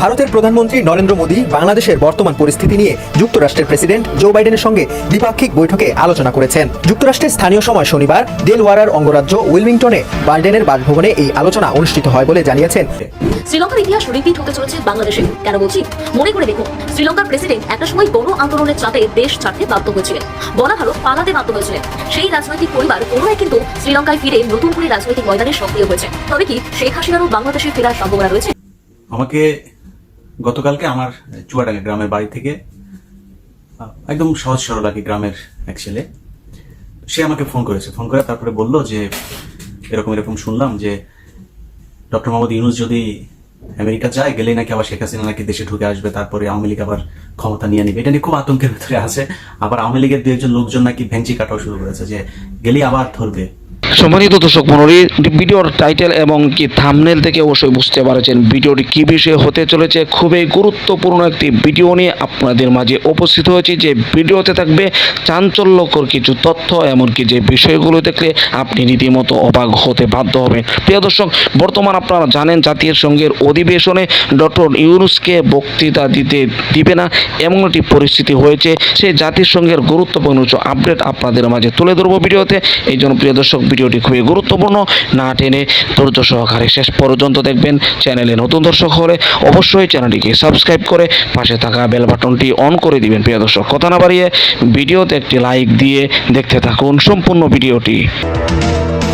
ভারতের প্রধানমন্ত্রী নরেন্দ্র মোদী বাংলাদেশের বর্তমান পরিস্থিতি নিয়ে যুক্তরাষ্ট্রের প্রেসিডেন্ট জো বাইডেনের সঙ্গে দ্বিপাক্ষিক বৈঠকে আলোচনা করেছেন। যুক্তরাষ্ট্রের স্থানীয় সময় শনিবার ডেলওয়ারার অঙ্গরাজ্য উইলমিংটনে বাইডেনের বাসভবনে এই আলোচনা অনুষ্ঠিত হয় বলে জানিয়েছেন। শ্রীলঙ্কার ইতিহাস রিপিট হতে চলেছে বাংলাদেশে। কেন বলছি? মনে করে দেখুন শ্রীলঙ্কার প্রেসিডেন্ট একটা সময় গণ আন্দোলনের চাপে দেশ ছাড়তে বাধ্য হয়েছিলেন। বলা ভালো পালাতে বাধ্য হয়েছিলেন। সেই রাজনৈতিক পরিবার পুনরায় কিন্তু শ্রীলঙ্কায় ফিরে নতুন করে রাজনৈতিক ময়দানে সক্রিয় হয়েছে। তবে কি শেখ হাসিনারও বাংলাদেশে ফেরার সম্ভাবনা রয়েছে? আমাকে গতকালকে আমার চুয়াডাঙ্গা গ্রামের বাড়ি থেকে একদম সহজ সরল আর কি গ্রামের এক ছেলে, সে আমাকে ফোন করেছে। ফোন করে তারপরে বলল যে, এরকম এরকম শুনলাম যে, ডক্টর মোহাম্মদ ইউনুস যদি আমেরিকা যায়, গেলেই নাকি আবার শেখ হাসিনা নাকি দেশে ঢুকে আসবে, তারপরে আওয়ামী লীগ আবার ক্ষমতা নিয়ে নিবে। এটা নিয়ে খুব আতঙ্কের ভিতরে আছে। আবার আওয়ামী লীগের দু একজন লোকজন নাকি ভেঞ্চি কাটাও শুরু করেছে যে, গেলেই আবার ধরবে। সম্মানিত দর্শক মন্ডলী, ভিডিওর টাইটেল এবং কি থামনেল থেকে অবশ্যই বুঝতে পারছেন ভিডিওটি কি বিষয়ে হতে চলেছে, খুবই গুরুত্বপূর্ণ একটি ভিডিও নিয়ে আপনাদের মাঝে উপস্থিত হয়েছে যে ভিডিওতে থাকবে চাঞ্চল্যকর কিছু তথ্য এমনকি যে বিষয়গুলো দেখলে আপনি রীতিমতো অবাক হতে বাধ্য হবেন। প্রিয় দর্শক, বর্তমান আপনারা জানেন জাতীয় সংঘের অধিবেশনে ডক্টর ইউনুসকে বক্তৃতা দিতে দিবে না, এমন একটি পরিস্থিতি হয়েছে, সেই জাতিসংঘের গুরুত্বপূর্ণ আপডেট আপনাদের মাঝে তুলে ধরবো ভিডিওতে। এই জন্য প্রিয় দর্শক ভিডিওটি খুবই গুরুত্বপূর্ণ। না টেনে ধৈর্য সহকারে শেষ পর্যন্ত দেখবেন চ্যানেলে নতুন দর্শক হলে অবশ্যই চ্যানেলটিকে সাবস্ক্রাইব করে পাশে থাকা বেল বাটনটি অন করে দিবেন, প্রিয় দর্শক। কথা না বাড়িয়ে ভিডিওতে একটি লাইক দিয়ে দেখতে থাকুন সম্পূর্ণ ভিডিওটি।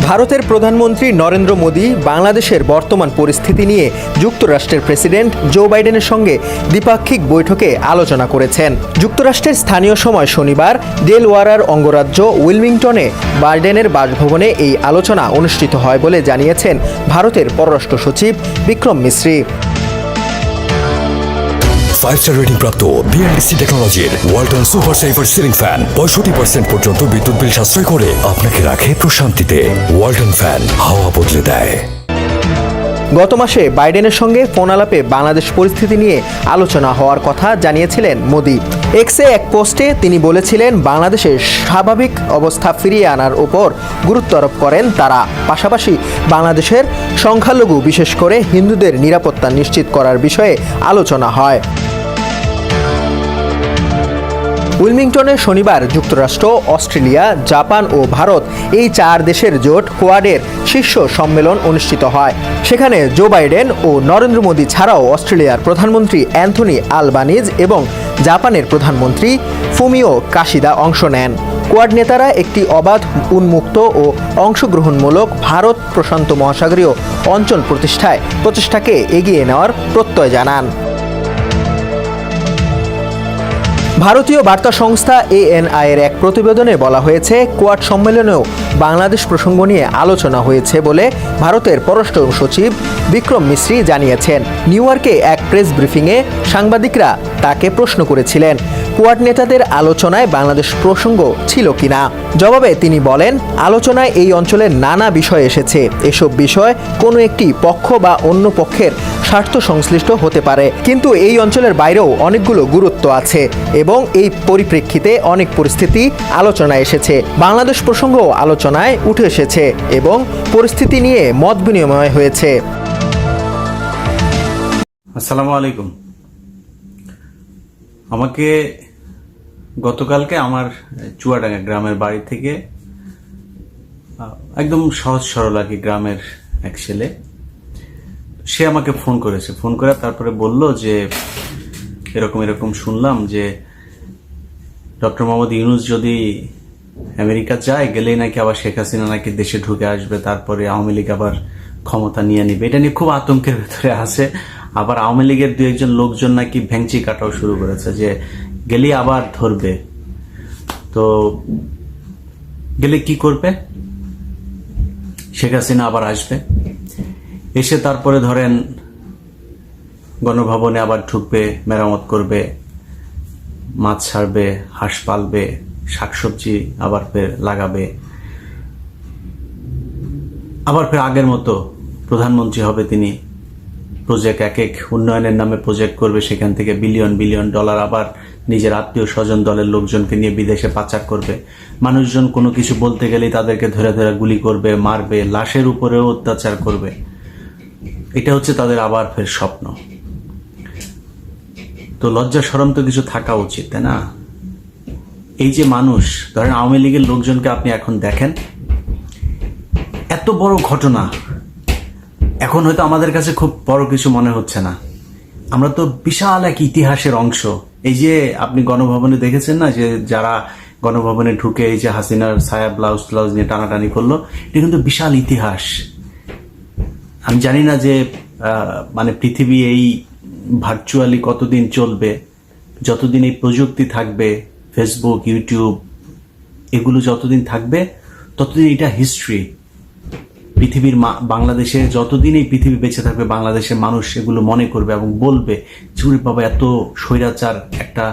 ভারতের প্রধানমন্ত্রী নরেন্দ্র মোদী বাংলাদেশের বর্তমান পরিস্থিতি নিয়ে যুক্তরাষ্ট্রের প্রেসিডেন্ট জো বাইডেনের সঙ্গে দ্বিপাক্ষিক বৈঠকে আলোচনা করেছেন। যুক্তরাষ্ট্রের স্থানীয় সময় শনিবার ডেলওয়ারার অঙ্গরাজ্য উইলমিংটনে বাইডেনের বাসভবনে এই আলোচনা অনুষ্ঠিত হয় বলে জানিয়েছেন ভারতের পররাষ্ট্র সচিব Vikram Misri. Five star rating প্রাপ্ত বিএনডিসি টেকনোলজির Walton super saver ceiling fan পঁয়ষট্টি পার্সেন্ট পর্যন্ত বিদ্যুৎ বিল সাশ্রয় করে আপনাকে রাখে প্রশান্তিতে। ওয়ালটন ফ্যান হাওয়া বদলে দেয়। গত মাসে বাইডেনের সঙ্গে ফোন আলাপে বাংলাদেশ পরিস্থিতি নিয়ে আলোচনা হওয়ার কথা জানিয়েছিলেন মোদি। এক্সে এক পোস্টে তিনি বলেছিলেন, বাংলাদেশের স্বাভাবিক অবস্থা ফিরিয়ে আনার উপর গুরুত্ব আরোপ করেন তারা। পাশাপাশি বাংলাদেশের সংখ্যালঘু, বিশেষ করে হিন্দুদের নিরাপত্তা নিশ্চিত করার বিষয়ে আলোচনা হয়। উইলমিংটনে শনিবার যুক্তরাষ্ট্র, অস্ট্রেলিয়া, জাপান ও ভারত এই চার দেশের জোট কোয়াডের শীর্ষ সম্মেলন অনুষ্ঠিত হয়। সেখানে জো বাইডেন ও নরেন্দ্র মোদী ছাড়াও অস্ট্রেলিয়ার প্রধানমন্ত্রী অ্যান্থনি আলবানিজ এবং জাপানের প্রধানমন্ত্রী ফুমিও কাশিদা অংশ নেন। কোয়াড নেতারা একটি অবাধ উন্মুক্ত ও অংশগ্রহণমূলক ভারত প্রশান্ত মহাসাগরীয় অঞ্চল প্রতিষ্ঠায় প্রচেষ্টাকে এগিয়ে নেওয়ার প্রত্যয় জানান। ভারতীয় বার্তা সংস্থা এএনআইয়ের এক প্রতিবেদনে বলা হয়েছে কোয়াড সম্মেলনেও বাংলাদেশ প্রসঙ্গ নিয়ে আলোচনা হয়েছে বলে ভারতের পররাষ্ট্র সচিব বিক্রম মিশ্রি জানিয়েছেন। নিউ ইয়র্কে এক প্রেস ব্রিফিংয়ে সাংবাদিকরা তাকে প্রশ্ন করেছিলেন, কোয়াড নেতাদের আলোচনায় বাংলাদেশ প্রসঙ্গ ছিল কিনা? জবাবে তিনি বলেন, আলোচনায় এই অঞ্চলের নানা বিষয় এসেছে। এসব বিষয় কোনো একটি পক্ষ বা অন্য পক্ষের স্বার্থ সংশ্লিষ্ট হতে পারে। কিন্তু এই অঞ্চলের বাইরেও অনেকগুলো গুরুত্ব আছে এবং এই পরিপ্রেক্ষিতে অনেক পরিস্থিতি আলোচনায় এসেছে। বাংলাদেশ প্রসঙ্গও আলোচনায় উঠে এসেছে এবং পরিস্থিতি নিয়ে মত বিনিময় হয়েছে। আসসালামু আলাইকুম। আমাকে গতকালকে আমার চুয়াডাঙ্গা গ্রামের বাড়ি থেকে একদম সহজ সরল আর গ্রামের এক ছেলে, সে আমাকে ফোন করেছে। ফোন করে তারপরে বলল যে, এরকম এরকম শুনলাম যে, ডক্টর মোহাম্মদ ইউনুস যদি আমেরিকা যায়, গেলেই নাকি আবার শেখ হাসিনা নাকি দেশে ঢুকে আসবে, তারপরে আওয়ামী লীগ আবার ক্ষমতা নিয়ে নিবে। এটা নিয়ে খুব আতঙ্কের ভেতরে আছে। আবার আওয়ামী লীগের দু একজন লোকজন নাকি ভেংচি কাটাও শুরু করেছে যে গেলেই আবার ধরবে। তো গেলে কি করবে? শেখ হাসিনা আবার আসবে। এসে তারপরে ধরেন গণভবনে আবার ঢুকবে, মেরামত করবে, মাছ ছাড়বে, হাঁস পালবে শাকসবজি আবার ফের লাগাবে। আবার ফের আগের মতো প্রধানমন্ত্রী হবে তিনি। প্রজেক্ট এক এক উন্নয়নের নামে প্রজেক্ট করবে, সেখান থেকে বিলিয়ন বিলিয়ন ডলার আবার নিজের আত্মীয় স্বজন দলের লোকজনকে নিয়ে বিদেশে পাচার করবে। মানুষজন কোনো কিছু বলতে গেলেই তাদেরকে ধরে ধরে গুলি করবে, মারবে, লাশের উপরেও অত্যাচার করবে। এটা হচ্ছে তাদের আবার ফের স্বপ্ন। তো লজ্জা সরম তো কিছু থাকা উচিত, তাই না? এই যে মানুষ, ধরেন আওয়ামী লীগের লোকজনকে আপনি এখন দেখেন, এত বড় ঘটনা, এখন হয়তো আমাদের কাছে খুব বড় কিছু মনে হচ্ছে না। আমরা তো বিশাল এক ইতিহাসের অংশ। এই যে আপনি গণভবনে দেখেছেন না যে যারা গণভবনে ঢুকে এই যে হাসিনার ছায়া ব্লাউজ ব্লাউজ নিয়ে টানাটানি করল, এটা কিন্তু বিশাল ইতিহাস। আমি জানি না যে মানে পৃথিবী এই ভার্চুয়ালি কতদিন চলবে, যতদিন এই প্রযুক্তি থাকবে ফেসবুক ইউটিউব এগুলো যতদিন থাকবে, ততদিন এটা হিস্ট্রি পৃথিবীর বাংলাদেশে যতদিন এই পৃথিবী বেঁচে থাকবে, বাংলাদেশের মানুষ এগুলো মনে করবে এবং বলবে, চুরি বাবা, এত স্বৈরাচার একটা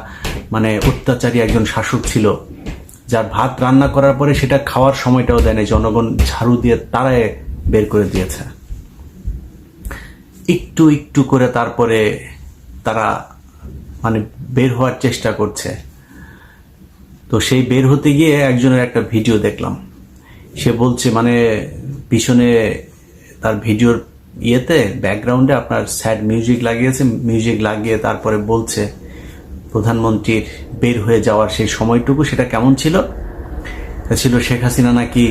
মানে অত্যাচারী একজন শাসক ছিল, যার ভাত রান্না করার পরে সেটা খাওয়ার সময়টাও দেয় না জনগণ ঝাড়ু দিয়ে তারায় বের করে দিয়েছে। একটু একটু করে তারপরে তারা মানে বের হওয়ার চেষ্টা করছে। তো সেই বের হতে গিয়ে একজনের একটা ভিডিও দেখলাম। সে বলছে মানে পিছনে তার ভিডিওর ইয়েতে ব্যাকগ্রাউন্ডে আপনার স্যাড মিউজিক লাগিয়েছে মিউজিক লাগিয়ে তারপরে বলছে, প্রধানমন্ত্রীর বের হয়ে যাওয়ার সেই সময়টুকু সেটা কেমন ছিল? ছিল, শেখ হাসিনা নাকি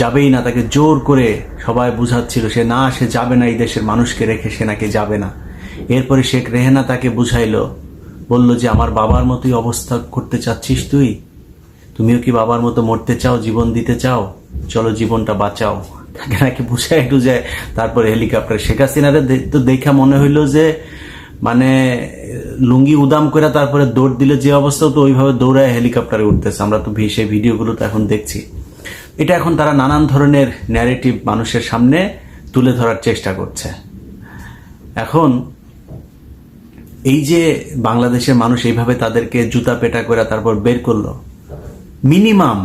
যাবেই না, তাকে জোর করে সবাই বুঝাচ্ছিল, সে না, সে যাবে না, এই দেশের মানুষকে রেখে সে নাকি যাবে না। এরপরে শেখ রেহেনা তাকে বুঝাইলো বলল যে, আমার বাবার মতোই অবস্থা করতে চাচ্ছিস তুই? তুমিও কি বাবার মতো মরতে চাও, জীবন দিতে চাও? চলো জীবনটা বাঁচাও। তাকে নাকি বুঝায় টুঝায় তারপরে হেলিকপ্টার। শেখ হাসিনারে তো দেখা মনে হইল যে মানে লুঙ্গি উদাম করে তারপরে দৌড় দিলে যে অবস্থা তো ওইভাবে দৌড়ায় হেলিকপ্টারে উঠতেছে। আমরা তো সেই ভিডিওগুলো তো এখন দেখছি। এটা এখন তারা নানান ধরনের ন্যারেটিভ মানুষের সামনে তুলে ধরার চেষ্টা করছে। এখন এই যে বাংলাদেশের মানুষ এইভাবে তাদেরকে জুতা পেটা করে তারপর বের করল, মিনিমাম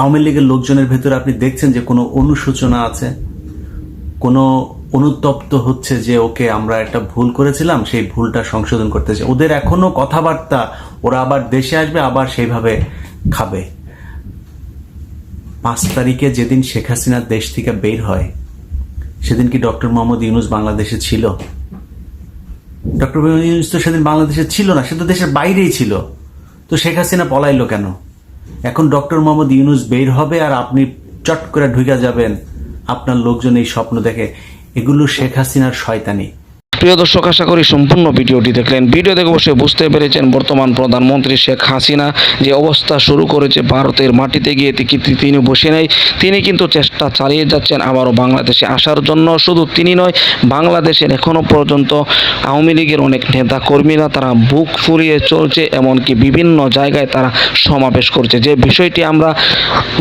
আওয়ামী লীগের লোকজনের ভেতরে আপনি দেখছেন যে কোনো অনুশোচনা আছে? কোনো অনুতপ্ত হচ্ছে যে, ওকে, আমরা একটা ভুল করেছিলাম, সেই ভুলটা সংশোধন করতেছে ওদের এখনও কথাবার্তা, ওরা আবার দেশে আসবে, আবার সেইভাবে খাবে। পাঁচ তারিখে যেদিন শেখ হাসিনা দেশ থেকে বের হয়, সেদিন কি ডক্টর মোহাম্মদ ইউনুস বাংলাদেশে ছিল? ডক্টর ইউনুস তো সেদিন বাংলাদেশে ছিল না, সে তো দেশের বাইরেই ছিল। তো শেখ হাসিনা পলাইলো কেন? এখন ডক্টর মোহাম্মদ ইউনুস বের হবে আর আপনি চট করে ঢুকে যাবেন। আপনার লোকজন এই স্বপ্ন দেখে। এগুলো শেখ হাসিনার শয়তানি। প্রিয় দর্শক, আশা করি সম্পূর্ণ ভিডিওটি দেখলেন। ভিডিও দেখে অবশ্যই বুঝতে পেরেছেন বর্তমান প্রধানমন্ত্রী শেখ হাসিনা যে অবস্থা শুরু করেছে ভারতের মাটিতে গিয়ে তিনি বসে নেই? তিনি কিন্তু চেষ্টা চালিয়ে যাচ্ছেন আবারও বাংলাদেশে আসার জন্য। শুধু তিনি নয়, বাংলাদেশের এখনও পর্যন্ত আওয়ামী লীগের অনেক নেতা কর্মীরা তারা বুক ফুরিয়ে চলছে, এমনকি বিভিন্ন জায়গায় তারা সমাবেশ করছে। যে বিষয়টি আমরা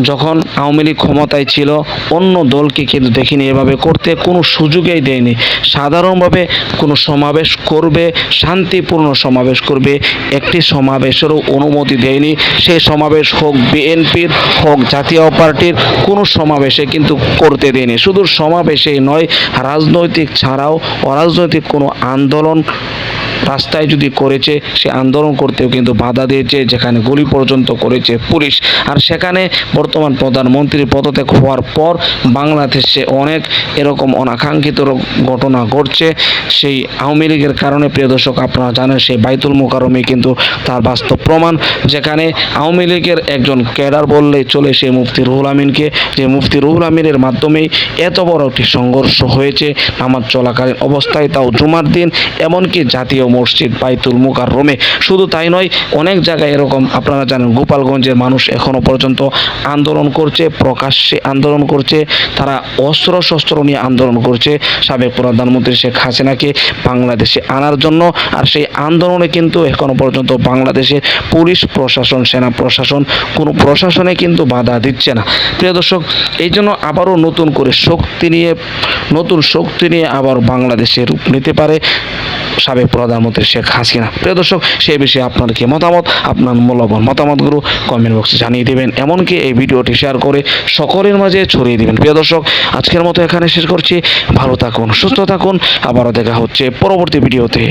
যখন আওয়ামী লীগ ক্ষমতায় ছিল, অন্য দলকে কিন্তু দেখিনি, এভাবে করতে কোনো সুযোগেই দেয়নি। সাধারণভাবে কোনো সমাবেশ করবে, শান্তিপূর্ণ সমাবেশ করবে, একটি সমাবেশেরও অনুমতি দেয়নি। সেই সমাবেশ হোক বিএনপির, হোক জাতীয় পার্টির, কোনো সমাবেশে কিন্তু করতে দেয়নি। শুধু সমাবেশেই নয়, রাজনৈতিক ছাড়াও অরাজনৈতিক কোনো আন্দোলন রাস্তায় যদি করেছে, সে আন্দোলন করতেও কিন্তু বাধা দিয়েছে, যেখানে গুলি পর্যন্ত করেছে পুলিশ। আর সেখানে বর্তমান প্রধানমন্ত্রী পদত্যাগ হওয়ার পর বাংলাদেশে অনেক এরকম অনাকাঙ্ক্ষিত ঘটনা ঘটছে। সেই আওয়ামী লীগের কারণে, প্রিয় দর্শক, আপনারা জানেন সেই বাইতুল মোকারমে কিন্তু তার বাস্তব প্রমাণ। যেখানে আওয়ামী লীগের একজন ক্যাডার বললে চলে সেই মুফতি রুহুল আমিনকে। যে মুফতি রুহুল আমিনের মাধ্যমেই এত বড় একটি সংঘর্ষ হয়েছে। আমার চলাকালীন অবস্থায় তাও জুমার দিন। এমনকি জাতীয় মসজিদ বাইতুল মুকার রোমে শুধু তাই নয়, অনেক জায়গায় এরকম আপনারা জানেন, গোপালগঞ্জের মানুষ এখনও পর্যন্ত আন্দোলন করছে, প্রকাশ্যে আন্দোলন করছে, তারা অস্ত্র শস্ত্র নিয়ে আন্দোলন করছে। সাবেক প্রধানমন্ত্রী শেখ হাসিনাকে বাংলাদেশে আনার জন্য, আর সেই আন্দোলনে কিন্তু এখনও পর্যন্ত বাংলাদেশে পুলিশ প্রশাসন, সেনা প্রশাসন, কোনো প্রশাসনে কিন্তু বাধা দিচ্ছে না। প্রিয় দর্শক, এই জন্য আবারও নতুন করে শক্তি নিয়ে, নতুন শক্তি নিয়ে আবার বাংলাদেশে রূপ নিতে পারে সাবেক প্রধানমন্ত্রী শেখ হাসিনা। প্রিয় দর্শক সে বিষয়ে আপনার কি মতামত? আপনার মূল্যবান মতামতগুলো কমেন্ট বক্সে জানিয়ে দেবেন। এমনকি এই ভিডিওটি শেয়ার করে সকলের মাঝে ছড়িয়ে দেবেন। প্রিয় দর্শক, আজকের মতো এখানে শেষ করছি। ভালো থাকুন, সুস্থ থাকুন। আবারও দেখা হচ্ছে পরবর্তী ভিডিওতে।